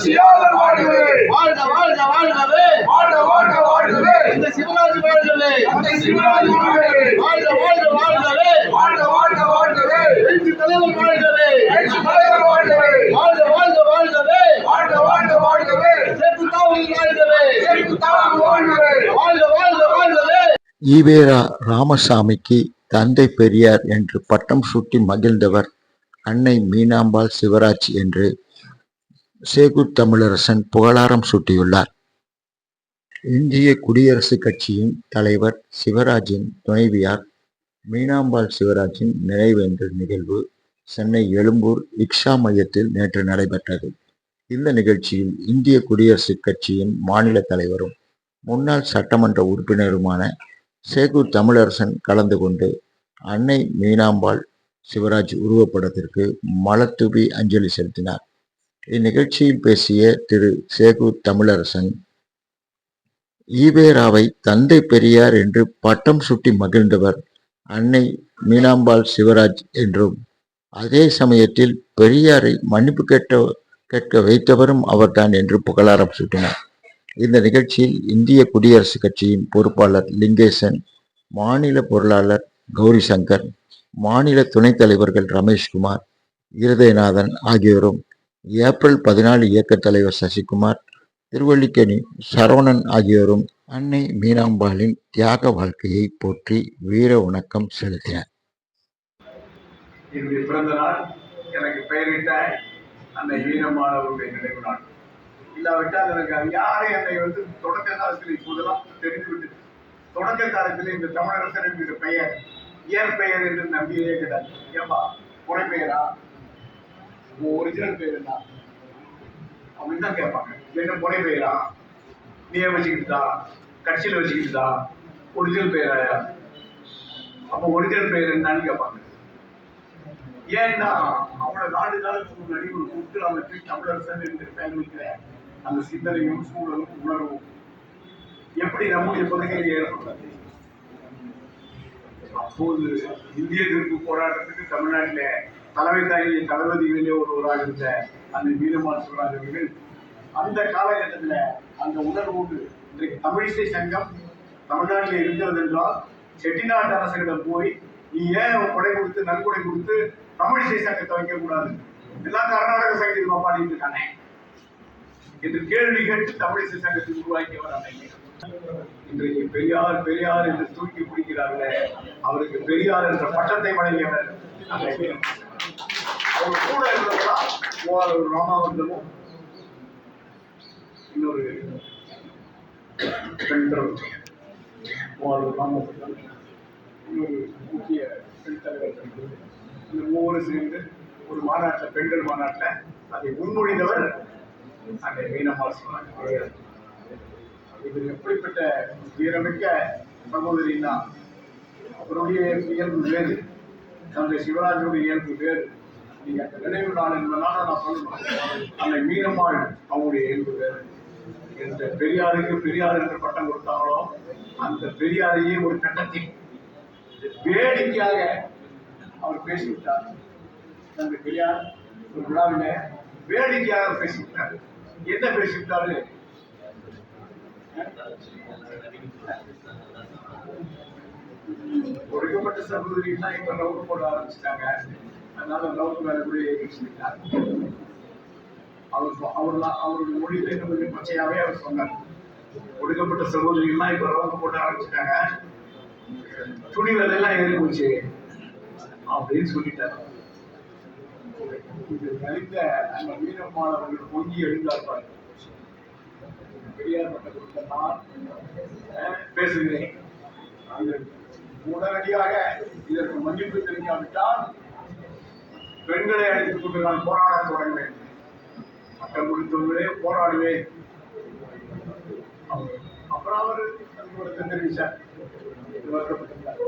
புரட்சியாளர் வாழ்கவே. வாழ்க வாழ்க வாழ்கவே. வாழ்க வாழ்க வாழ்கவே. இந்த சிவராஜ் வாழ்கவே தந்தை சிவராஜ் வாழ்கவே வாழ்க வாழ்க வாழ்கவே. வாழ்க வாழ்க வாழ்கவே. எழுச்சி தலைவர் வாழ்கவே. எழுச்சி தலைவர் வாழ்கவே. வாழ்க வாழ்க வாழ்கவே. வாழ்க வாழ்க வாழ்கவே. சேத்து தாவல் வாழ்கவே. செருக்கு தாழ்வு வாழ்கவே. வாழ்க வாழ்க வாழ்கவே. ஈவேரா ராமசாமிக்கு தந்தை பெரியார் என்று பட்டம் சூட்டி மகிழ்ந்தவர் அன்னை மீனாம்பாள் சிவராஜ் என்று சேகுர் தமிழரசன் புகழாரம் சூட்டியுள்ளார். இந்திய குடியரசுக் கட்சியின் தலைவர் சிவராஜின் துணைவியார் மீனாம்பாள் சிவராஜின் நினைவேந்தல் நிகழ்வு சென்னை எழும்பூர் இக்ஷா மையத்தில் நேற்று நடைபெற்றது. இந்த நிகழ்ச்சியில் இந்திய குடியரசுக் கட்சியின் மாநில தலைவரும் முன்னாள் சட்டமன்ற உறுப்பினருமான சேகூர் தமிழரசன் கலந்து கொண்டு அன்னை மீனாம்பாள் சிவராஜ் உருவப்படத்திற்கு மலர்தூவி அஞ்சலி செலுத்தினார். இந்நிகழ்ச்சியில் பேசிய திரு. சேகூர் தமிழரசன் ஈவேராவை தந்தை பெரியார் என்று பட்டம் சுட்டி மகிழ்ந்தவர் அன்னை மீனாம்பாள் சிவராஜ் என்றும் அதே சமயத்தில் பெரியாரை மன்னிப்பு கேட்ட கேட்க வைத்தவரும் அவர்தான் என்று புகழாரம் சுட்டினார். இந்த நிகழ்ச்சியில் இந்திய குடியரசுக் கட்சியின் பொறுப்பாளர் லிங்கேசன் மாநில பொருளாளர் கௌரி சங்கர் மாநில துணைத் தலைவர்கள் ரமேஷ்குமார் இருதயநாதன் ஆகியோரும் ஏப்ரல் பதினாலு இயக்க தலைவர் சசிகுமார் திருவல்லிக்கணி சரவணன் ஆகியோரும் அன்னை மீனாம்பாளின் தியாக வாழ்க்கையை போற்றி வீர வணக்கம் செலுத்தினர். என்னுடைய பிறந்த நாள் எனக்கு பெயரிட்ட அன்னை வீரம்மாள் நினைவு நாள். இல்லாவிட்டால் எனக்கு அது யாரை என்னை வந்து தொடக்க காலத்தில் இப்போதெல்லாம் தெரிந்துவிட்டு தொடக்க காலத்தில் இந்த தமிழரசன் என்கிற பெயர் இயற்பெயர் என்று நம்பியதே கிடையாது. ஏப்பா புனைப்பெயரா? ஒரிஜினல் பேர் என்ன? அப்படின்னு தான் கேட்பாங்க. என்ன புனை பெயரா நீ வச்சுக்கிட்டா கட்சியில் வச்சுக்கிட்டா ஒரிஜினல் பெயரா அப்போ ஒரிஜினல் பெயர் என்னன்னு கேட்பாங்க. ஏன்னா அவனோட நாலு காலத்துக்கு முன்னாடி ஒரு கூட்டு அமைச்சு தமிழரசன் என்கிற பெயர் வைக்கிற அந்த சிந்தனையும் சூழலும் உணர்வும் எப்படி நம்முடைய பகுதியில் ஏற்படாது அப்போது இந்திய எதிர்ப்பு போராட்டத்துக்கு தமிழ்நாட்டில் தலைமை தாங்கி தளபதிகளிலே ஒருவராக இருந்த அந்த வீரமான் சிவராஜ் அவர்கள் அந்த காலகட்டத்தில் அந்த உணர்வோடு இன்றைக்கு தமிழிசை சங்கம் தமிழ்நாட்டில் இருக்கிறது என்றால் செட்டிநாட்டு அரசுகளிடம் போய் நீ ஏன் கொடை கொடுத்து நன்கொடை கொடுத்து தமிழிசை சங்கத்தை வைக்கக்கூடாது? எல்லாம் கர்நாடக சங்கீதமா பாடிட்டு இருக்கானே. என்று கேள்வி கேட்டு தமிழிசை சங்கத்தை உருவாக்கியவர் அன்னைக்கு இன்றைக்கு பெரியார் பெரியார் என்று தூக்கி பிடிக்கிறார்களே அவருக்கு பெரியார் என்ற பட்டத்தை வழங்கியவர் அன்னைக்கு அவர் கூட இருந்தவரா ராமாவந்தமும் இன்னொரு பெண்கள். ஓர் ராமபுரம் இன்னொரு முக்கிய பெண் தலைவர்கள் இந்த மூவரும் சேர்ந்து ஒரு மாநாட்டில் பெண்கள் மாநாட்டில் அதை முன்மொழிந்தவர் அந்த மீனம்மாள் சொன்னாங்க இது எப்படிப்பட்ட வீரமிக்க சகோதரின்னா அவருடைய இயல்பு வேறு தந்தை சிவராஜனுடைய இயல்பு வேறு. நீங்க நினைவு நாள் என்பதனால நான் சொல்லுவேன். அந்த மீனம்மாள் அவங்களுடைய இயல்பு வேறு எந்த பெரியாருக்கு பெரியார் என்று பட்டம் கொடுத்தாங்களோ அந்த பெரியாரையே ஒரு கட்டத்தில் வேடிக்கையாக அவர் பேசிவிட்டார். தந்தை பெரியார் ஒரு விழாவில் வேடிக்கையாக பேசிவிட்டார். என்ன பேசிவிட்டாரு? ஒடுக்கப்பட்ட சகோதரின்னா இப்ப ரவுண்ட் போட ஆரம்பிச்சிட்டாங்க. அதனால ரவுண்ட் மேல கூட சொல்லிட்டார் அவர் சொ- அவர்லாம் அவருடைய மொழியில கொஞ்சம் பச்சையாவே அவர் சொன்னார். ஒடுக்கப்பட்ட சகோதரிகள்லாம் இப்ப ரவுண்ட் போட ஆரம்பிச்சிட்டாங்க. துணி விலையெல்லாம் ஏறி போச்சு அப்படின்னு சொல்லிட்டார். இது கழித்த அந்த வீரம்மாள் அவர்கள் பொங்கி எழுந்தார்கள் பெரியார் பட்ட நான் பேசுகிறேன். அந்த உடனடியாக இதற்கு மன்னிப்பு தெரிவிக்காவிட்டால் பெண்களை அழைத்துக் கொண்டு நான் போராட தொடங்கினேன் பட்டம் முடித்தவர்களே போராடுவேன் அப்புறம் அவர் தெரிவிச்சார் இது வருத்தப்பட்டிருந்தார்